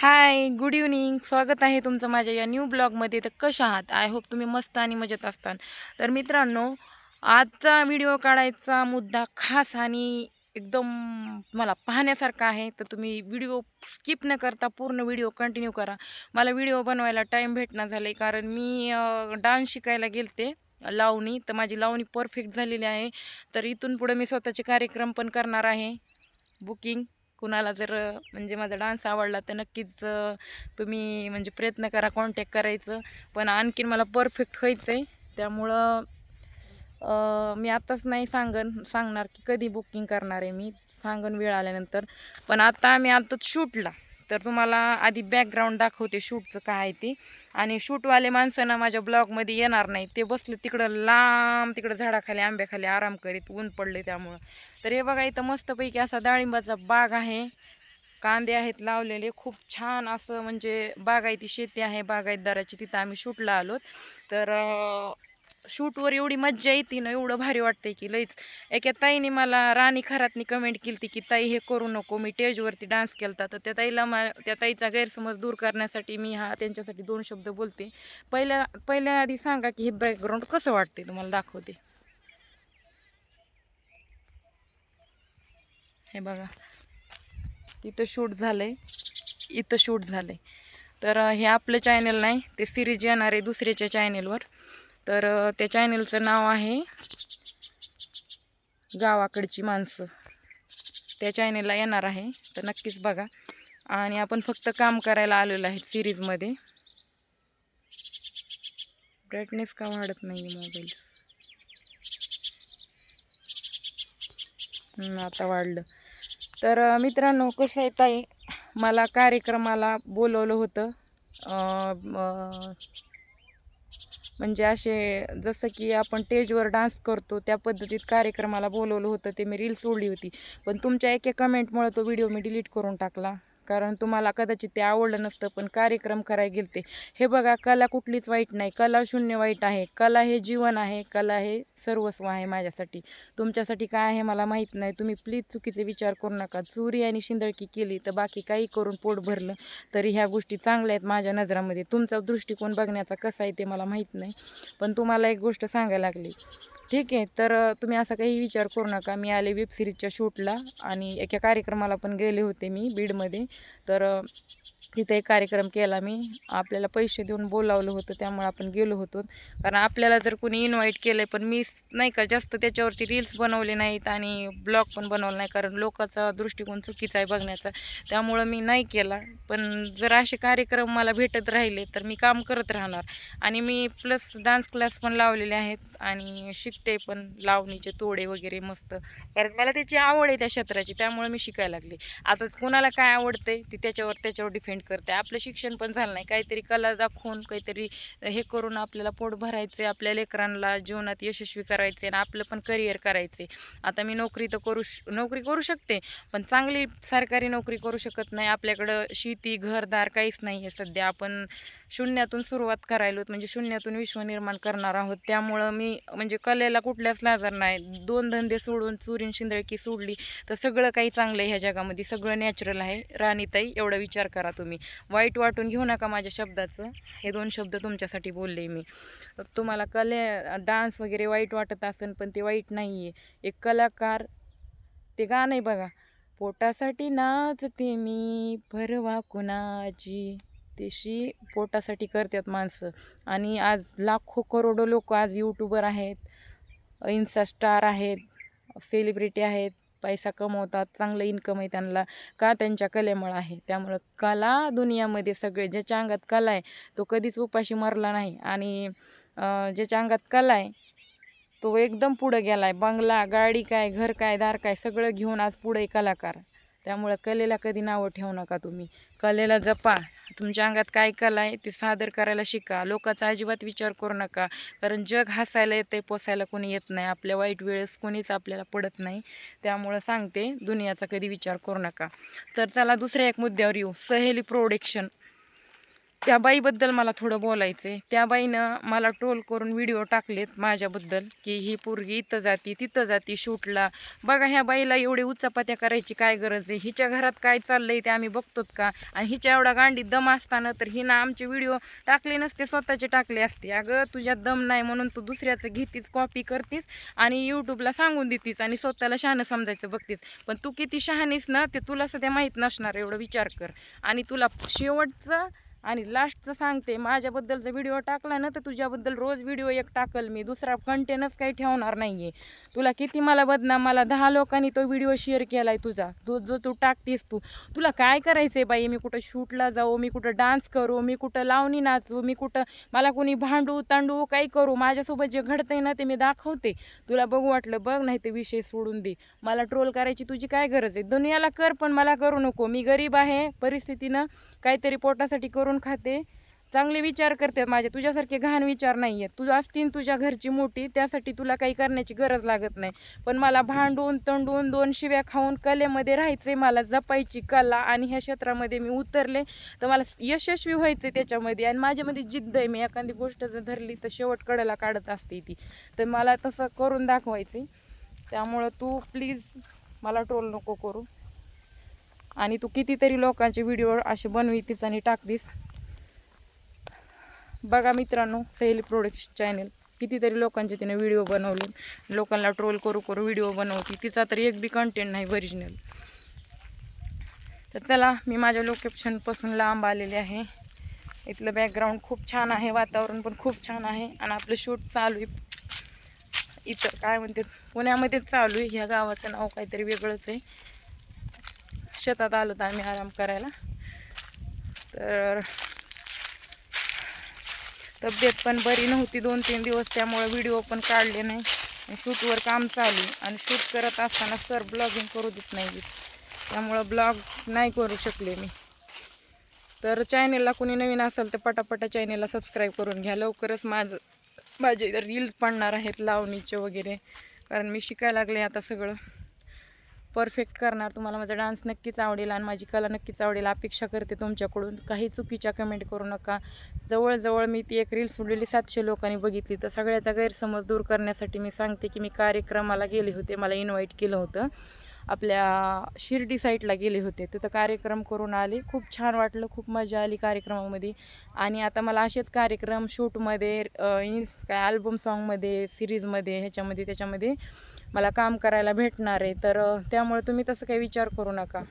Hi good evening स्वागत आहे तुमचं माझ्या या न्यू ब्लॉगमध्ये तर कशा आहात? आय होप तुम्ही मस्त आणि मजेत असताल तर मित्रांनो आजचा व्हिडिओ काढायचा मुद्दा खास आणि एकदम मला पाहण्यासारखा आहे. तर तुम्ही व्हिडिओ स्किप न करता पूर्ण व्हिडिओ कंटिन्यू करा. मला व्हिडिओ बनवायला टाईम भेटणार झाले कारण मी डान्स शिकायला गेलते लावणी. तर माझी लावणी परफेक्ट झालेली आहे. तर इथून पुढे मी स्वतःचे कार्यक्रम पण करणार आहे. बुकिंग कुणाला जर म्हणजे माझा डान्स आवडला तर नक्कीच तुम्ही म्हणजे प्रयत्न करा कॉन्टॅक्ट करायचं. पण आणखीन मला परफेक्ट व्हायचं आहे त्यामुळं मी आत्ताच नाही सांगन सांगणार की कधी बुकिंग करणार आहे मी. सांगून वेळ आल्यानंतर. पण आता आम्ही आत्ताच शूटला. तर तुम्हाला आधी बॅकग्राऊंड दाखवते शूटचं काय आहे ते. आणि शूटवाले माणसं ना माझ्या ब्लॉगमध्ये येणार नाही. ते बसले तिकडं लांब तिकडं झाडाखाली आंब्याखाली आराम करीत ऊन पडले त्यामुळं. तर हे बघा इथं मस्तपैकी असा डाळिंबाचा बाग आहे. कांदे आहेत लावलेले. खूप छान असं म्हणजे बागायती शेती आहे. बागायतदाराची तिथं आम्ही शूटला आलोत. तर शूटवर एवढी मज्जा येते ना एवढं भारी वाटतंय की लईच. एका ताईने मला राणी खरातनी कमेंट केली की ताई हे करू नको मी टेजवरती डान्स केला तर त्या ताईला मा त्या ताईचा गैरसमज दूर करण्यासाठी मी हा त्यांच्यासाठी दोन शब्द बोलते. पहिल्या पहिल्या आधी सांगा की हे बॅकग्राऊंड कसं वाटते तुम्हाला दाखवते. हे बघा. तिथं शूट झालंय. इथं शूट झालंय. तर हे आपलं चॅनल नाही ते सिरीज येणार आहे दुसऱ्याच्या चॅनलवर तर त्या चॅनलचं नाव आहे गावाकडची माणसं. त्या चॅनलला येणार आहे तर नक्कीच बघा. आणि आपण फक्त काम करायला आलेलो आहे सिरीजमध्ये ब्राईटनेस का वाढत नाही आहे आता वाढलं. तर मित्रांनो कसं आहे ताई? मला कार्यक्रमाला बोलवलं होतं. म्हणजे असे जसं की आपण स्टेजवर डान्स करतो त्या पद्धतीत कार्यक्रमाला बोलवलं होतं ते मी रील सोडली होती. पण तुमच्या एके कमेंटमुळे तो व्हिडिओ मी डिलीट करून टाकला. कारण तुम्हाला कदाचित ते आवडलं नसतं पण कार्यक्रम करायला गेलते. हे बघा कला कुठलीच वाईट नाही. कला शून्य वाईट आहे. कला हे जीवन आहे. कला हे सर्वस्व आहे माझ्यासाठी. तुमच्यासाठी काय आहे मला माहीत नाही. तुम्ही प्लीज चुकीचे विचार करू नका. चोरी आणि शिंदळकी केली तर बाकी काही करून पोट भरलं तरी ह्या गोष्टी चांगल्या आहेत माझ्या नजरामध्ये. तुमचा दृष्टिकोन बघण्याचा कसा आहे ते मला माहीत नाही. पण तुम्हाला एक गोष्ट सांगायला लागली. ठीक आहे तर तुम्ही असा काही विचार करू नका. मी आले वेब सिरीजच्या शूटला आणि एका कार्यक्रमाला पण गेले होते मी बीडमध्ये. तर तिथे एक कार्यक्रम केला मी. आपल्याला पैसे देऊन बोलावलं होतं त्यामुळे आपण गेलो होतो. कारण आपल्याला जर कोणी इन्व्हाइट केलं आहे पण मी नाही का जास्त त्याच्यावरती रील्स बनवले नाहीत आणि ब्लॉग पण बनवलं नाही. कारण लोकांचा दृष्टिकोन चुकीचा आहे बघण्याचा. त्यामुळं मी नाही केला. पण जर असे कार्यक्रम मला भेटत राहिले तर मी काम करत राहणार. आणि मी प्लस डान्स क्लास पण लावलेले आहेत. आणि शिकते पण लावणीचे तोडे वगैरे मस्त. कारण मला त्याची आवड आहे त्या क्षेत्राची त्यामुळे मी शिकायला लागले. आता कोणाला काय आवडते ती त्याच्यावर त्याच्यावर डिपेंड करते. आपलं शिक्षण पण झालं नाही. काहीतरी कला दाखवून काहीतरी हे करून आपल्याला पोट भरायचे आपल्या लेकरांना जीवनात यशस्वी करायचे आणि आपलं पण करिअर करायचे आता मी नोकरी तर करू श नोकरी करू शकते पण चांगली सरकारी नोकरी करू शकत नाही. आपल्याकडं शेती घरदार काहीच नाही आहे सध्या. आपण शून्यातून सुरुवात करायलो म्हणजे शून्यातून विश्व निर्माण करणार आहोत. त्यामुळं मी म्हणजे कलेला कुठल्याच लाजार नाही. दोन धंदे सोडून चुरीन शिंदळकी सोडली तर सगळं काही चांगलं आहे ह्या जगामध्ये. सगळं नॅचरल आहे. राणीताई एवढा विचार करा तुम्ही. वाईट वाटून घेऊ नका माझ्या शब्दाचं. हे दोन शब्द तुमच्यासाठी बोलले मी. तुम्हाला कले डान्स वगैरे वाईट वाटत असेल पण ते वाईट नाही आहे एक कलाकार ते गाणं आहे बघा पोटासाठी नाचते मी परवा कुणाची? तशी पोटासाठी करतात माणसं. आणि आज लाखो करोडो लोक आज यूट्यूबर आहेत इन्स्टा स्टार आहेत सेलिब्रिटी आहेत पैसा कमवतात चांगलं इन्कम आहे त्यांना. का त्यांच्या कलेमुळं आहे? त्यामुळं कला दुनियामध्ये सगळे ज्याच्या अंगात कला आहे तो कधीच उपाशी मरला नाही. आणि ज्याच्या अंगात कला आहे तो एकदम पुढं गेला आहे बंगला गाडी काय घर काय दार काय सगळं घेऊन आज पुढे कलाकार. त्यामुळं कलेला कधी नावं ठेवू नका तुम्ही. कलेला जपा. तुमच्या अंगात काय कला आहे ते सादर करायला शिका. लोकांचा अजिबात विचार करू नका. कारण जग हसायला येते पोसायला कोणी येत नाही. आपल्या वाईट वेळेस कोणीच आपल्याला पडत नाही. त्यामुळं सांगते दुनियाचा कधी विचार करू नका. तर चला दुसऱ्या एक मुद्द्यावर येऊ. सहेली प्रोडक्शन. त्या बाईबद्दल मला थोडं बोलायचं आहे त्या बाईनं मला ट्रोल करून व्हिडिओ टाकलेत माझ्याबद्दल की ही पोरगी इथं जाती तिथं जाती शूटला. बघा ह्या बाईला एवढे उच्चापात्या करायची काय गरज आहे? हिच्या घरात काय चाललंय ते आम्ही बघतोत का? आणि हिच्या एवढा गांडीत दम असताना तर हिनं आमचे व्हिडिओ टाकले नसते स्वतःचे टाकले असते. अगं तुझ्यात दम नाही म्हणून तू दुसऱ्याचं घेतीस कॉपी करतीस आणि यूट्यूबला सांगून देतीस आणि स्वतःला शहाणं समजायचं बघतीस. पण तू किती शहाणीस ना ते तुला सध्या माहीत नसणार एवढं विचार कर. आणि तुला शेवटचं आणि लास्टचं सांगते माझ्याबद्दलचा व्हिडिओ टाकला ना तर तुझ्याबद्दल रोज व्हिडिओ एक टाकल मी. दुसरा कंटेनच काही ठेवणार नाही आहे तुला किती मला बदनाम मला दहा लोकांनी तो व्हिडिओ शेअर केला आहे तुझा. तो जो तू टाकतेस तू. तुला काय करायचं आहे बाई? मी कुठं शूटला जाऊ मी कुठं डान्स करू मी कुठं लावणी नाचू मी कुठं मला कोणी भांडू तांडू काही करू. माझ्यासोबत जे घडतं आहे ना ते मी दाखवते. तुला बघू वाटलं बघ नाही ते विषय सोडून दे. मला ट्रोल करायची तुझी काय गरज आहे? दुनियाला कर पण मला करू नको. मी गरीब आहे परिस्थितीनं. काहीतरी पोटासाठी करून खाते. चांगले विचार करते माझे. तुझ्यासारखे घाण विचार नाही आहेत तुझं असतील तुझ्या घरची मोठी त्यासाठी तुला काही करण्याची गरज लागत नाही. पण मला भांडून तंडून दोन शिव्या खाऊन कलेमध्ये राहायचे मला जपायची कला आणि ह्या क्षेत्रामध्ये मी उतरले तर मला यशस्वी व्हायचे त्याच्यामध्ये. आणि माझ्यामध्ये जिद्द आहे. मी एखादी गोष्ट जर धरली तर शेवट कडेला काढत असते ती. तर मला तसं करून दाखवायचे त्यामुळं तू प्लीज मला ट्रोल नको करू. आणि तू कितीतरी लोकांचे व्हिडिओ असे बनवितीस आणि टाकतीस. बघा मित्रांनो सहेली प्रोडक्ट चॅनल कितीतरी लोकांचे तिने व्हिडिओ बनवले. लोकांना ट्रोल करू करू व्हिडिओ बनवती. तिचा तर एक बी कंटेंट नाही ओरिजिनल तर चला मी माझ्या लोकेशनपासून लांब आलेले आहे. इथलं बॅकग्राऊंड खूप छान आहे. वातावरण पण खूप छान आहे. आणि आपलं शूट चालू आहे. इथं काय म्हणते पुण्यामध्येच चालू आहे. ह्या गावाचं नाव काहीतरी वेगळंच आहे. शेतात आलो तर आम्ही आराम करायला. तर तब्येत पण बरी नव्हती दोन तीन दिवस त्यामुळे व्हिडिओ पण काढले नाही. शूटवर काम चालू. आणि शूट करत असताना सर ब्लॉगिंग करू देत नाही त्यामुळं ब्लॉग नाही करू शकले मी. तर चॅनेलला कोणी नवीन असेल तर पटापटा चॅनेलला सबस्क्राईब करून घ्या. लवकरच माझं माझे रील्स पडणार आहेत लावणीचे वगैरे. कारण मी शिकायला लागले आता सगळं. परफेक्ट करणार. तुम्हाला माझा डान्स नक्कीच आवडेल आणि माझी कला नक्कीच आवडेल. अपेक्षा करते तुमच्याकडून. काही चुकीच्या कमेंट करू नका. जवळजवळ मी ती एक रील सोडलेली सातशे लोकांनी बघितली. तर सगळ्याचा गैरसमज दूर करण्यासाठी मी सांगते की मी कार्यक्रमाला गेले होते. मला इन्व्हाइट केलं होतं. आपल्या शिर्डी साईडला गेले होते. तिथं कार्यक्रम करून आले. खूप छान वाटलं खूप मजा आली कार्यक्रमामध्ये. आणि आता मला असेच कार्यक्रम शूटमध्ये काय अल्बम सॉन्गमध्ये सिरीजमध्ये ह्याच्यामध्ये त्याच्यामध्ये मला काम करायला भेटणार आहे. तर त्यामुळे तुम्ही तसं काही विचार करू नका.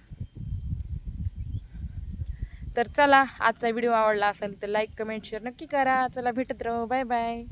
तर चला आजचा व्हिडिओ आवडला असेल तर लाईक कमेंट शेअर नक्की करा. चला भेटत राहू. Bye bye